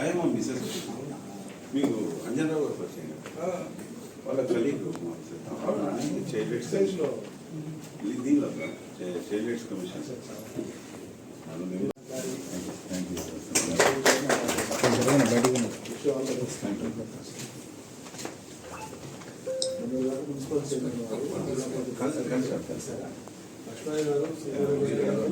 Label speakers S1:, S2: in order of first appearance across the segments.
S1: ఆయమ్మ
S2: మిసెస్ మీకు అంజనరావు గారు పరిచయం.
S1: వాళ్ళ కలీగ్ చైల్డ్ ఎక్స్టెన్స్లో దీనిలో child
S2: ex commission municipal
S1: chairman గారు లక్ష్మణ్ గారు.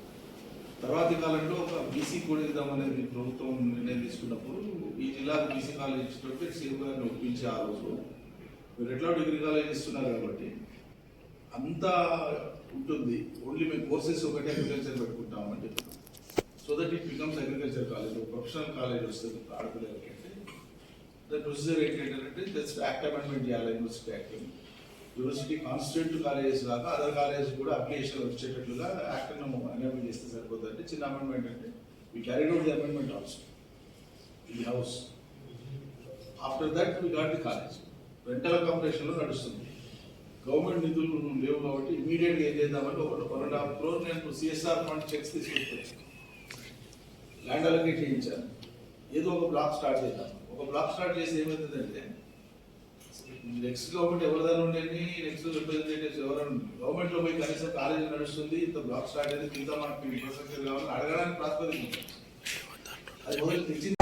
S3: తర్వాతి కాలంలో ఒక బీసీ కోడ్ ఇద్దాం అనేది ప్రభుత్వం నిర్ణయం తీసుకున్నప్పుడు ఈ జిల్లాకు బీసీ కాలేజ్ ఇచ్చినట్టు సీఎం గారిని ఒప్పించి ఆ రోజు మీరు ఎట్లా డిగ్రీ కాలేజ్ ఇస్తున్నారు కాబట్టి అంతా ఉంటుంది. ఓన్లీ మేము కోర్సెస్ ఒకటే agriculture పెట్టుకుంటామని so that it becomes agriculture college professional college వస్తుంది ఆడపిల్లలకి అంటే. ద ప్రొసీజర్ ఏంటంటే జస్ట్ యాక్ట్ అమెండ్మెంట్ చేయాలి university act university constituent colleges దాకా అదర్ కాలేజ్ కూడా అప్లికేషన్ వచ్చేటట్లుగా యాక్ట్ అమెండ్మెంట్ చేస్తే సరిపోతుందంటే చిన్న అమెండ్మెంట్ అంటే we carried out the amendment also ఈ house after that we got the college rental అకామిడేషన్లో నడుస్తుంది. గవర్నమెంట్ నిధులు లేవు కాబట్టి ఇమీడియట్గా ఏం చేద్దామంటే ఒక వన్ అండ్ హాఫ్ క్రోర్ నేను సిఎస్ఆర్ ఫండ్ చెక్స్ తీసుకొచ్చాను. ల్యాండ్ అలొకేట్ చేయించాను. ఏదో ఒక బ్లాక్ స్టార్ట్ చేద్దాం. ఒక బ్లాక్ స్టార్ట్ చేసి ఏమవుతుందంటే నెక్స్ట్ గవర్నమెంట్ ఎవరిదాన్ని ఉండేది? నెక్స్ట్ రిప్రజెంటేటివ్స్ ఎవరైనా గవర్నమెంట్లో పోయి కనీసం కాలేజీ నడుస్తుంది ఇంత బ్లాక్ స్టార్ట్ అయింది మిగతా మనకి ఇన్ఫ్రాస్ట్రక్చర్ కావాలి అడగడానికి ప్రాస్పరిక అది తెచ్చింది